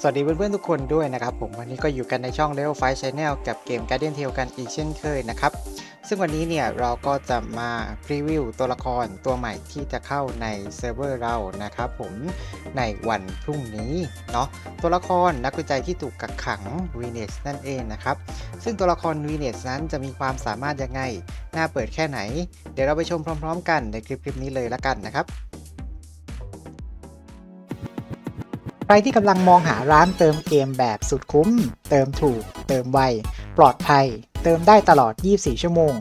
สวัสดีเพื่อนๆทุกคนด้วยนะครับผมวันนี้ก็อยู่กันในช่อง Level 5 Channel กับเกม Guardian Tale กันอีกเช่นเคยนะครับ ซึ่งวันนี้เนี่ยเราก็จะมาพรีวิวตัวละครตัวใหม่ที่จะเข้าในเซิร์ฟเวอร์เรานะครับผมในวันพรุ่งนี้เนาะตัวละครนักวิจัยที่ถูกกักขัง v e n e s นั่นเองนะครับ ซึ่งตัวละคร v e n e s นั้นจะมีความสามารถยังไง น่าเปิดแค่ไหน เดี๋ยวเราไปชมพร้อม ๆ กันในคลิปๆนี้เลยละกันนะครับ ใครที่กำลังมองหาร้านเติมเกมแบบสุดคุ้ม เติมถูก เติมไว ปลอดภัย เติมได้ตลอด 24 ชั่วโมง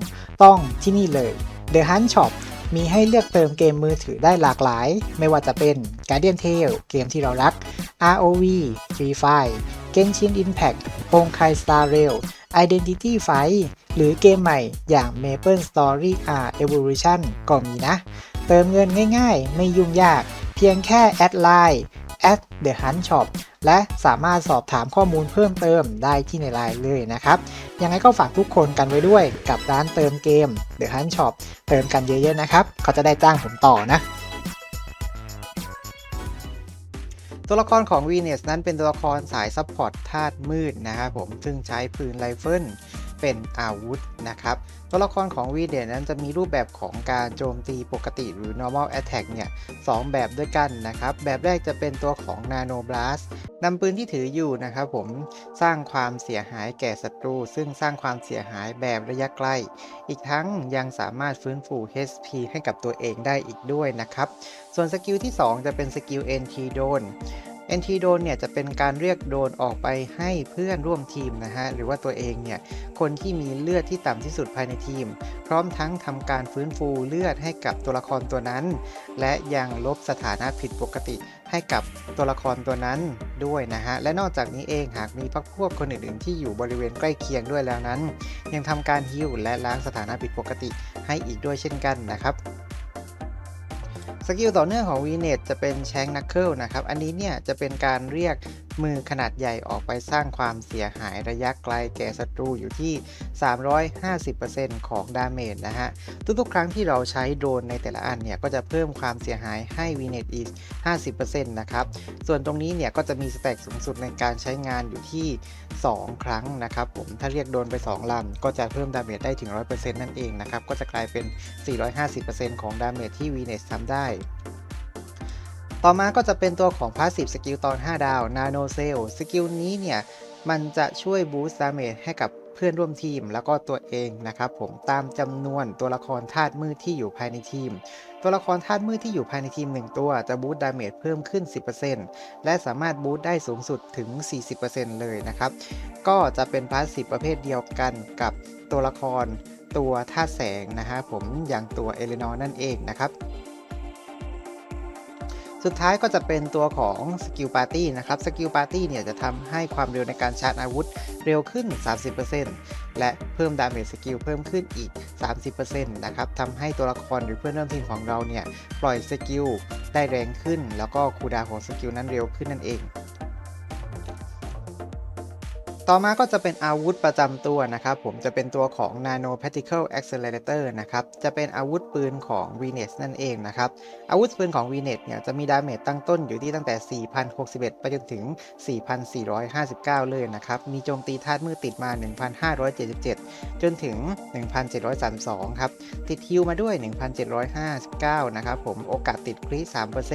ต้องที่นี่เลย The Hunt Shop มีให้เลือกเติมเกมมือถือได้หลากหลาย ไม่ว่าจะเป็น Guardian Tale เกมที่เรารัก ROV Free Fire Genshin Impact โ o ง k a i Star Rail Identity Fight หรือเกมใหม่อย่าง Maple Story R Evolution ก็มีนะ เติมเงินง่ายๆ ไม่ยุ่งยาก เพียงแค่แอดไลน์ at the hunt shop และสามารถสอบถามข้อมูลเพิ่มเติมได้ที่ในไลน์เลยนะครับ ยังไงก็ฝากทุกคนกันไว้ด้วยกับร้านเติมเกม The Hunt Shop เติมกันเยอะๆนะครับ เขาจะได้จ้างผมต่อนะตัวละครของ v e n u s นั้นเป็นตัวละครสายซัพพอร์ตธาตุมืดนะครับผม ซึ่งใช้ปืนไรเฟิล เป็นอาวุธนะครับ ตัวละครของ v e n u s นั้นจะมีรูปแบบของการโจมตีปกติหรือ normal attack เนี่ยสองแบบด้วยกันนะครับ แบบแรกจะเป็นตัวของ nano blast นำปืนที่ถืออยู่นะครับผมสร้างความเสียหายแก่ศัตรู ซึ่งสร้างความเสียหายแบบระยะไกล้ อีกทั้งยังสามารถฟื้นฟู HP ให้กับตัวเองได้อีกด้วยนะครับ ส่วนสกิลที่ 2 จะเป็นสกิล NT Drone NT Drone เนี่ยจะเป็นการเรียกโดรนออกไปให้เพื่อนร่วมทีมนะฮะหรือว่าตัวเองเนี่ยคนที่มีเลือดที่ต่ำที่สุดภายในทีม พร้อมทั้งทำการฟื้นฟูเลือดให้กับตัวละครตัวนั้น และยังลบสถานะผิดปกติให้กับตัวละครตัวนั้นด้วยนะฮะ และนอกจากนี้เองหากมีพักพวกคนอื่นๆ ที่อยู่บริเวณใกล้เคียงด้วยแล้วนั้น ยังทำการฮิวและล้างสถานะผิดปกติให้อีกด้วยเช่นกันนะครับ สกิลต่อเนื่องของ v n e t จะเป็นแชงนักเกิลนะครับ อันนี้เนี่ยจะเป็นการเรียก มือขนาดใหญ่ออกไปสร้างความเสียหายระยะไกลแก่ศัตรูอยู่ที่ 350%ของดาเมจนะฮะ ทุกๆ ครั้งที่เราใช้โดรนในแต่ละอันเนี่ย ก็จะเพิ่มความเสียหายให้ v n e t อีก 50%นะครับ ส่วนตรงนี้เนี่ย ก็จะมีสเต็กสูงสุดในการใช้งานอยู่ที่ 2 ครั้งนะครับผม ถ้าเรียกโดนไป 2ลำก็จะเพิ่มดาเมจได้ถึง 100%นั่นเองนะครับ ก็จะกลายเป็น 450%ของดาเมจที่ v n e t ทำได้ ต่อมาก็จะเป็นตัวของ Passive Skill ตอน 5 ดาว Nano Cell สกิลนี้เนี่ย มันจะช่วยบูสต์ดาเมจให้กับเพื่อนร่วมทีมแล้วก็ตัวเองนะครับผมตามจำนวนตัวละครธาตุมืดที่อยู่ภายในทีม ตัวละครธาตุมืดที่อยู่ภายในทีม 1 ตัวจะบูสต์ดาเมจเพิ่มขึ้น 10%และสามารถบูสต์ได้สูงสุดถึง 40%เลยนะครับ ก็จะเป็นพาสซีฟประเภทเดียวกันกับตัวละครตัวธาตุแสงนะฮะผมอย่างตัวเอเลนอร์นั่นเองนะครับ สุดท้ายก็จะเป็นตัวของสกิลปาร์ตี้นะครับสกิลปาร์ตี้เนี่ยจะทำให้ความเร็วในการชาร์จอาวุธเร็วขึ้น 30%และเพิ่มดาเมจสกิลเพิ่มขึ้นอีก 30%นะครับทำให้ตัวละครหรือเพื่อนร่วมทีมของเราเนี่ยปล่อยสกิลได้แรงขึ้น แล้วก็คูดาวของสกิลนั้นเร็วขึ้นนั่นเอง ต่อมาก็จะเป็นอาวุธประจำตัวนะครับผมจะเป็นตัวของ Nano Particle Accelerator นะครับจะเป็นอาวุธปืนของ v n e t นั่นเองนะครับอาวุธปืนของ v n e t เนี่ยจะมีดาเมจตั้งต้นอยู่ที่ตั้งแต่ 4,061 ไปจนถึง 4,459 เลยนะครับมีโจมตีธาตุมือติดมา 1,577 จนถึง 1,732 ครับ ติดฮิวมาด้วย 1,759 นะครับผมโอกาสติดคริ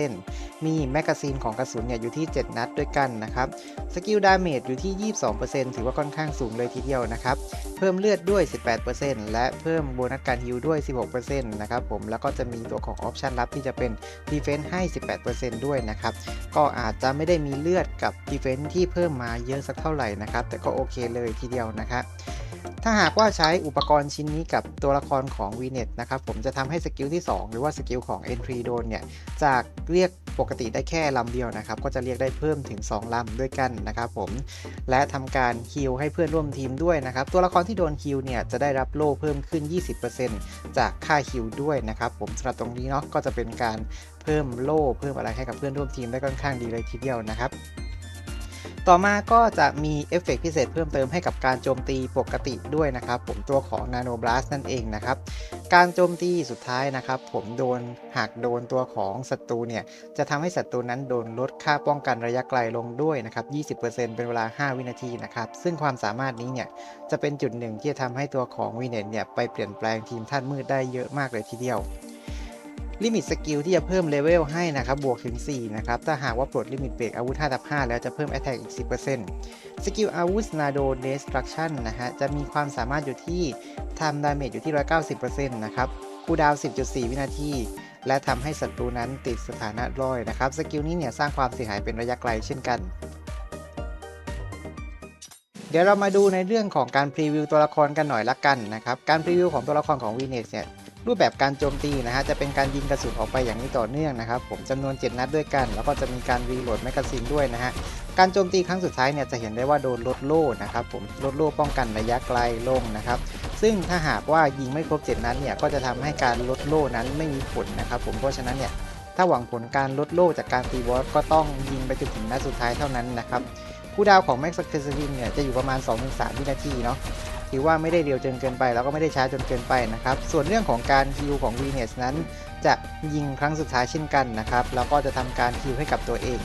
3%มีแมกกาซีนของกระสุนเนี่ยอยู่ที่ 7 นัดด้วยกันนะครับสกิลดาเมจอยู่ที่ 22%ถือว่าค่อนข้างสูงเลยทีเดียวนะครับ เพิ่มเลือดด้วย 18%และเพิ่มโบนัสการฮิลด้วย 16%นะครับผม แล้วก็จะมีตัวของออปชันลับที่จะเป็นดีเฟนซ์ให้ 18%ด้วยนะครับ ก็อาจจะไม่ได้มีเลือดกับดีเฟนซ์ที่เพิ่มมาเยอะสักเท่าไหร่นะครับ แต่ก็โอเคเลยทีเดียวนะครับ ถ้าหากว่าใช้อุปกรณ์ชิ้นนี้กับตัวละครของ v n e t นะครับผมจะทำให้สกิลที่ 2 หรือว่าสกิลของ Entry Drone เนี่ยจากเรียกปกติได้แค่ลำเดียวนะครับ ก็จะเรียกได้เพิ่มถึง 2ลำด้วยกันนะครับผมและทำการฮิลให้เพื่อนร่วมทีมด้วยนะครับ ตัวละครที่โดนฮิลเนี่ยจะได้รับโล่เพิ่มขึ้น 20%จากค่าฮิลด้วยนะครับผมสำหรับตรงนี้เนาะก็จะเป็นการเพิ่มโล่เพิ่มอะไรให้กับเพื่อนร่วมทีมได้ค่อนข้างดีเลยทีเดียวนะครับ ต่อมาก็จะมีเอฟเฟกต์พิเศษเพิ่มเติมให้กับการโจมตีปกติด้วยนะครับ ผมตัวของ Nano Blast นั่นเองนะครับ การโจมตีสุดท้ายนะครับ ผมโดนหากโดนตัวของศัตรูเนี่ย จะทำให้ศัตรูนั้นโดนลดค่าป้องกันระยะไกลลงด้วยนะครับ 20%เป็นเวลา 5 วินาทีนะครับ ซึ่งความสามารถนี้เนี่ย จะเป็นจุดหนึ่งที่จะทำให้ตัวของวีเนตเนี่ยไปเปลี่ยนแปลงทีมท่านมืดได้เยอะมากเลยทีเดียว ลิมิตสกิลที่จะเพิ่มเลเวลให้นะครับบวกถึง 4 นะครับ ถ้าหากว่าปลดลิมิตเบรกอาวุธ5ทับ5แล้วจะเพิ่ม Attack อีก 10%สกิลอาวุธ Nado Destruction นะฮะ จะมีความสามารถอยู่ที่ทำดาเมจอยู่ที่ 190%นะครับคูดาว 10.4 วินาที และทำให้ศัตรูนั้นติดสถานะร้อยนะครับ สกิลนี้เนี่ยสร้างความเสียหายเป็นระยะไกลเช่นกันเดี๋ยวเรามาดูในเรื่องของการพรีวิวตัวละครกันหน่อยละกันนะครับ การพรีวิวของตัวละครของ v ีเนสเนี่ย รูปแบบการโจมตีนะฮะจะเป็นการยิงกระสุนออกไปอย่างนี้ต่อเนื่องนะครับผมจำนวน 7 นัดด้วยกัน แล้วก็จะมีการรีโหลดแมกกาซีนด้วยนะฮะการโจมตีครั้งสุดท้ายเนี่ยจะเห็นได้ว่าโดนลดโล่นะครับผมลดโล่ป้องกันระยะไกลลงนะครับซึ่งถ้าหากว่ายิงไม่ครบ 7 นัดเนี่ยก็จะทำให้การลดโล่นั้นไม่มีผลนะครับผมเพราะฉะนั้นเนี่ยถ้าหวังผลการลดโล่จากการตีบอสก็ต้องยิงไปจนถึงนัดสุดท้ายเท่านั้นนะครับคูลดาวของแม็กซ์เคสซินเนี่ยจะอยู่ประมาณ 2-3 วินาทีเนาะ ถือว่าไม่ได้เร็วจนเกินไป แล้วก็ไม่ได้ช้าจนเกินไปนะครับ ส่วนเรื่องของการฮิลของ v ีเนสนั้น จะยิงครั้งสุดท้ายเช่นกันนะครับ แล้วก็จะทำการฮิลให้กับตัวเอง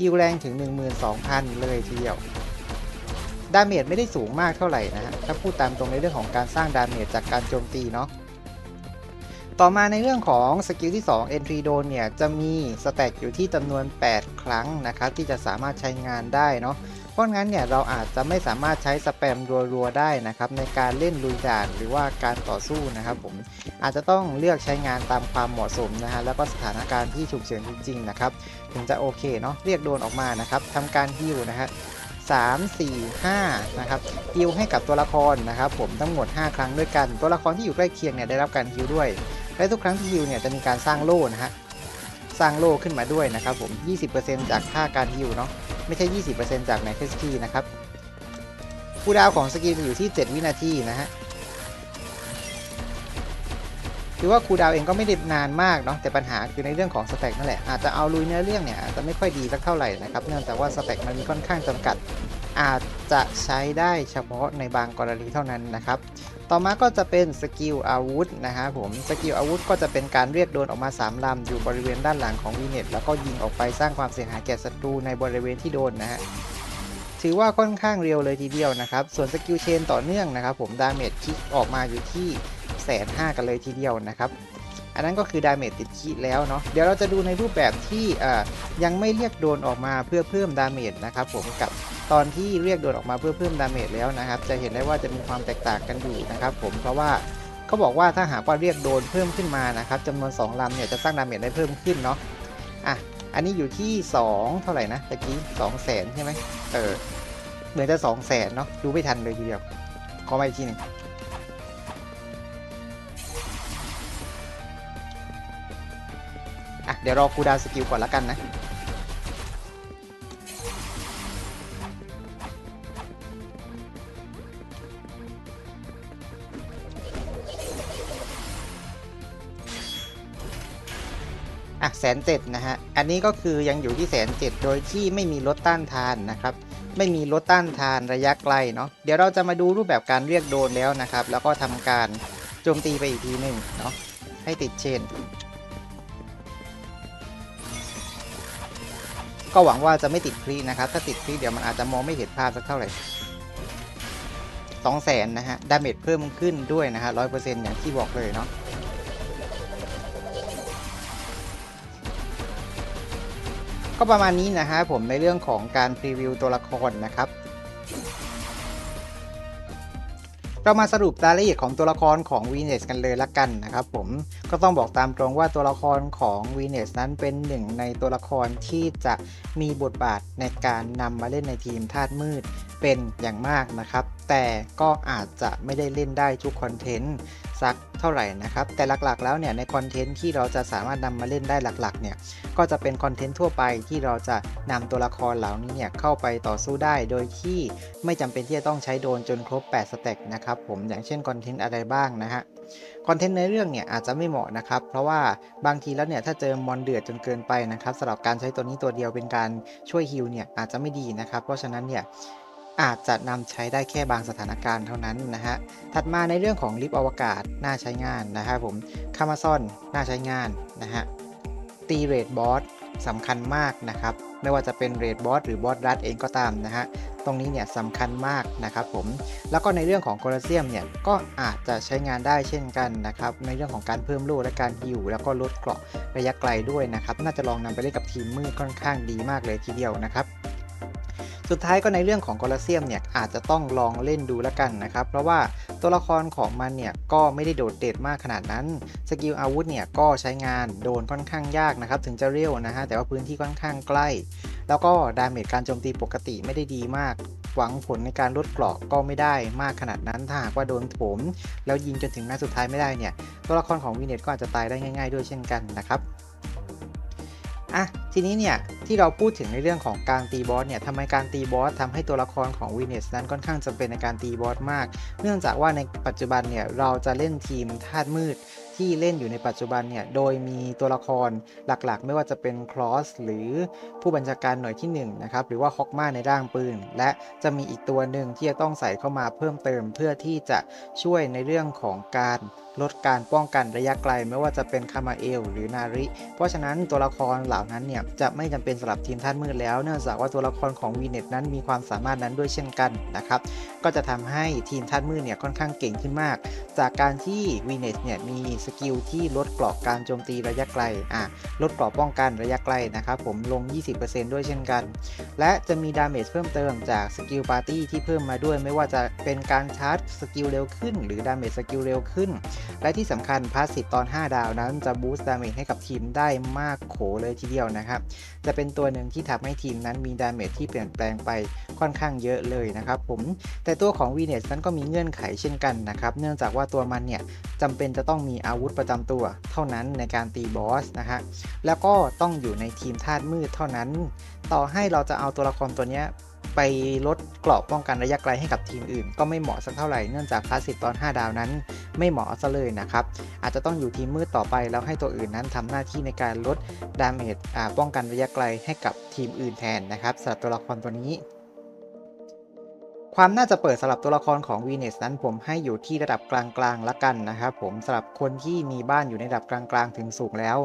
ฮิลแรงถึง 12,000 เลยทีเดียวดาเมจไม่ได้สูงมากเท่าไหร่นะฮะถ้าพูดตามตรงในเรื่องของการสร้างดาเมจจากการโจมตีเนาะต่อมาในเรื่องของสกิลที่ 2 Entry Drone เนี่ย จะมีสแต็กอยู่ที่จำนวน 8 ครั้งนะครับ ที่จะสามารถใช้งานได้เนาะ เพราะงั้นเนี่ยเราอาจจะไม่สามารถใช้สแปมรัวๆได้นะครับในการเล่นลุยด่านหรือว่าการต่อสู้นะครับผมอาจจะต้องเลือกใช้งานตามความเหมาะสมนะฮะแล้วก็สถานการณ์ที่ฉุกเฉินจริงๆนะครับถึงจะโอเคเนาะเรียกโดนออกมานะครับทำการฮิวนะฮะสามสี่ห้านะครับฮิวให้กับตัวละครนะครับผมทั้งหมด 5 ครั้งด้วยกัน ตัวละครที่อยู่ใกล้เคียงเนี่ยได้รับการฮิวด้วย และทุกครั้งที่ฮิวเนี่ยจะมีการสร้างโล่นะฮะสร้างโล่ขึ้นมาด้วยนะครับผม 20%จากค่าการฮิวเนาะ ไม่ใช่ 20%จาก Max HP นะครับคูดาวของสกิลจะอยู่ที่ 7 วินาทีนะฮะคือว่าคูดาวเองก็ไม่ได้นานมากเนาะแต่ปัญหาคือในเรื่องของสแต็กนั่นแหละอาจจะเอาลุยเนื้อเรื่องเนี่ยอาจจะไม่ค่อยดีสักเท่าไหร่นะครับเนื่องจากว่าสแต็กมันมีค่อนข้างจำกัด อาจจะใช้ได้เฉพาะในบางกรณีเท่านั้นนะครับ ต่อมาก็จะเป็นสกิลอาวุธนะฮะผม สกิลอาวุธก็จะเป็นการเรียกโดนออกมา 3ลำอยู่บริเวณด้านหลังของวีเน็ตแล้วก็ยิงออกไปสร้างความเสียหายแก่ศัตรูในบริเวณที่โดนนะฮะถือว่าค่อนข้างเร็วเลยทีเดียวนะครับ ส่วนสกิลเชนต่อเนื่องนะครับผม ดาเมจคิกออกมาอยู่ที่แสนห้ากันเลยทีเดียวนะครับ อันนั้นก็คือดาเมจติดคิแล้วเนาะ เดี๋ยวเราจะดูในรูปแบบที่ยังไม่เรียกโดนออกมาเพื่อเพิ่มดาเมจนะครับผมกับ ตอนที่เรียกโดนออกมาเพื่อเพิ่มดาเมจแล้วนะครับ จะเห็นได้ว่าจะมีความแตกต่างกันอยู่นะครับผมเพราะว่าเขาบอกว่าถ้าหากว่าเรียกโดนเพิ่มขึ้นมานะครับจำนวน 2ลำเนี่ยจะสร้างดาเมจได้เพิ่มขึ้นเนาะอะอันนี้อยู่ที่ 2 เท่าไหร่นะตะกี้2แสนใช่ไหมเออเหมือนจะ2แสนเนาะดูไม่ทันเลยทีเดียวขอมาอีกทีหนึงอะเดี๋ยวรอคูดาวสกิลก่อนละกันนะ อะแสนเจ็ดนะฮะ อันนี้ก็คือยังอยู่ที่แสนเจ็ดโดยที่ไม่มีลดต้านทานนะครับ ไม่มีลดต้านทานระยะไกลเนาะ เดี๋ยวเราจะมาดูรูปแบบการเรียกโดนแล้วนะครับ แล้วก็ทำการโจมตีไปอีกทีหนึ่งเนาะ ให้ติดเชน ก็หวังว่าจะไม่ติดคลีนะครับ ถ้าติดคลีเดี๋ยวมันอาจจะมองไม่เห็นภาพสักเท่าไหร่สองแสนนะฮะ ดาเมจเพิ่มขึ้นด้วยนะฮะร้อยเปอร์เซ็นต์อย่างที่บอกเลยเนาะ ก็ประมาณนี้นะฮะผมในเรื่องของการพรีวิวตัวละครนะครับ เรามาสรุปรายละเอียดของตัวละครของ v ีเนสกันเลยละกันนะครับผมก็ต้องบอกตามตรงว่าตัวละครของ v ีเนสนั้นเป็นหนึ่งในตัวละครที่จะมีบทบาทในการนำมาเล่นในทีมธาตุมืดเป็นอย่างมากนะครับ แต่ก็อาจจะไม่ได้เล่นได้ทุกคอนเทนต์ สักเท่าไหร่นะครับ แต่หลักๆ แล้วเนี่ยในคอนเทนต์ที่เราจะสามารถนำมาเล่นได้หลักๆเนี่ยก็จะเป็นคอนเทนต์ทั่วไปที่เราจะนำตัวละครเหล่านี้เนี่ยเข้าไปต่อสู้ได้ โดยที่ไม่จำเป็นที่จะต้องใช้โดนจนครบ 8 สเต็กนะครับผมอย่างเช่นคอนเทนต์อะไรบ้างนะฮะคอนเทนต์ในเรื่องเนี่ยอาจจะไม่เหมาะนะครับ เพราะว่าบางทีแล้วเนี่ยถ้าเจอมอนเดือดจนเกินไปนะครับสำหรับการใช้ตัวนี้ตัวเดียวเป็นการช่วยฮิลเนี่ยอาจจะไม่ดีนะครับ เพราะฉะนั้นเนี่ย อาจจะนำใช้ได้แค่บางสถานการณ์เท่านั้นนะฮะ ถัดมาในเรื่องของลิฟต์อวกาศน่าใช้งานนะครับผมคามาซอนน่าใช้งานนะฮะ ตีเรดบอสสำคัญมากนะครับ ไม่ว่าจะเป็นเรดบอสหรือบอสรัดเองก็ตามนะฮะ ตรงนี้เนี่ยสำคัญมากนะครับผม แล้วก็ในเรื่องของโคลอเซียมเนี่ยก็อาจจะใช้งานได้เช่นกันนะครับ ในเรื่องของการเพิ่มลูกและการฮิวแล้วก็ลดเกราะระยะไกลด้วยนะครับ น่าจะลองนำไปเล่นกับทีมมืดค่อนข้างดีมากเลยทีเดียวนะครับ สุดท้ายก็ในเรื่องของโคลอเซียมเนี่ยอาจจะต้องลองเล่นดูแล้วกันนะครับ เพราะว่าตัวละครของมันเนี่ยก็ไม่ได้โดดเด่นมากขนาดนั้น สกิลอาวุธเนี่ยก็ใช้งานโดนค่อนข้างยากนะครับ ถึงจะเร็วนะฮะแต่ว่าพื้นที่ค่อนข้างใกล้ แล้วก็ดาเมจการโจมตีปกติไม่ได้ดีมาก หวังผลในการลดเกราะก็ไม่ได้มากขนาดนั้นถ้าหากว่าโดนโถมแล้วยิงจนถึงนัดสุดท้ายไม่ได้เนี่ยตัวละครของวีเน็ตก็อาจจะตายได้ง่าย ๆ ด้วยเช่นกันนะครับอะ ทีนี้เนี่ยที่เราพูดถึงในเรื่องของการตีบอสเนี่ยทำไมการตีบอสทำให้ตัวละครของวีเนสนั้นค่อนข้างจำเป็นในการตีบอสมาก เนื่องจากว่าในปัจจุบันเนี่ยเราจะเล่นทีมธาตุมืดที่เล่นอยู่ในปัจจุบันเนี่ย โดยมีตัวละครหลักๆ ไม่ว่าจะเป็นคลอสหรือผู้บัญชาการหน่วยที่1นะครับ หรือว่าฮอกมาในร่างปืน และจะมีอีกตัวหนึ่งที่จะต้องใส่เข้ามาเพิ่มเติมเพื่อที่จะช่วยในเรื่องของการลดการป้องกันระยะไกล ไม่ว่าจะเป็นคามาเอลหรือนาริ เพราะฉะนั้นตัวละครเหล่านั้นเนี่ยจะไม่จำเป็นสำหรับทีมท่านมืดแล้ว เนื่องจากว่าตัวละครของวีเน็ตนั้นมีความสามารถนั้นด้วยเช่นกันนะครับ ก็จะทำให้ทีมท่านมืดเนี่ยค่อนข้างเก่งขึ้นมาก จากการที่วีเน็ตเนี่ยมีสกิลที่ลดเกราะการโจมตีระยะไกลอะลดเกราะป้องกันระยะไกลนะครับผมลง 20%ด้วยเช่นกัน และจะมีดาเมจเพิ่มเติมจากสกิลปาร์ตี้ที่เพิ่มมาด้วย ไม่ว่าจะเป็นการชาร์จสกิลเร็วขึ้น หรือดาเมจสกิลเร็วขึ้นและที่สำคัญพาสซีฟตอน 5 ดาวนั้นจะบูสต์ดาเมจให้กับทีมได้มากโขเลยทีเดียวนะครับ จะเป็นตัวหนึ่งที่ทำให้ทีมนั้นมีดาเมจที่เปลี่ยนแปลงไปค่อนข้างเยอะเลยนะครับผมแต่ตัวของ v n e t นั้นก็มีเงื่อนไขเช่นกันนะครับเนื่องจากว่าตัวมันเนี่ยจำเป็นจะต้องมีอาวุธประจำตัว เท่านั้นในการตีบอสนะฮะแล้วก็ต้องอยู่ในทีมธาตุมืดเท่านั้น ต่อให้เราจะเอาตัวละครตัวเนี้ย ไปลดเกราะป้องกันระยะไกลให้กับทีมอื่น ก็ไม่เหมาะสักเท่าไหร่เนื่องจากคลาสสิกตอน 5 ดาวนั้น ไม่เหมาะซะเลยนะครับ อาจจะต้องอยู่ทีมมืดต่อไปแล้วให้ตัวอื่นนั้นทำหน้าที่ในการลดดาเมจป้องกันระยะไกลให้กับทีมอื่นแทนนะครับสำหรับตัวละครตัวนี้ความน่าจะเปิดสำหรับตัวละครของ v n e s นั้นผมให้อยู่ที่ระดับกลางๆละกันนะครับผมสำหรับคนที่มีบ้านอยู่ในระดับกลางๆ ถึงสูงแล้ว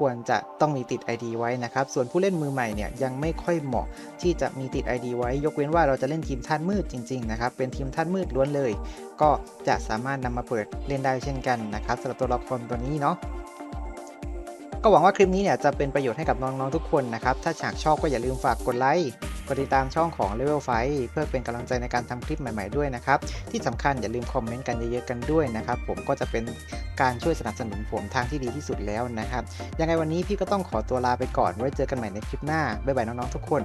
ควรจะต้องมีติด ID ไว้นะครับ ส่วนผู้เล่นมือใหม่เนี่ยยังไม่ค่อยเหมาะที่จะมีติด ID ไว้ ยกเว้นว่าเราจะเล่นทีมท่านมืดจริงๆนะครับ เป็นทีมท่านมืดล้วนเลย ก็จะสามารถนำมาเปิดเล่นได้เช่นกันนะครับสำหรับตัวละครตัวนี้เนาะก็หวังว่าคลิปนี้เนี่ยจะเป็นประโยชน์ให้กับน้องๆทุกคนนะครับ ถ้าฉากชอบก็อย่าลืมฝากกดไลค์ ดติดตามช่องของ Level 5เพื่อเป็นกำลังใจในการทำคลิปใหม่ๆด้วยนะครับ ที่สำคัญอย่าลืมคอมเมนต์กันเยอะๆกันด้วยนะครับ ผมก็จะเป็นการช่วยสนับสนุนผมทางที่ดีที่สุดแล้วนะครับ ยังไงวันนี้พี่ก็ต้องขอตัวลาไปก่อนไว้เจอกันใหม่ในคลิปหน้าบ๊ายบายน้องๆทุกคน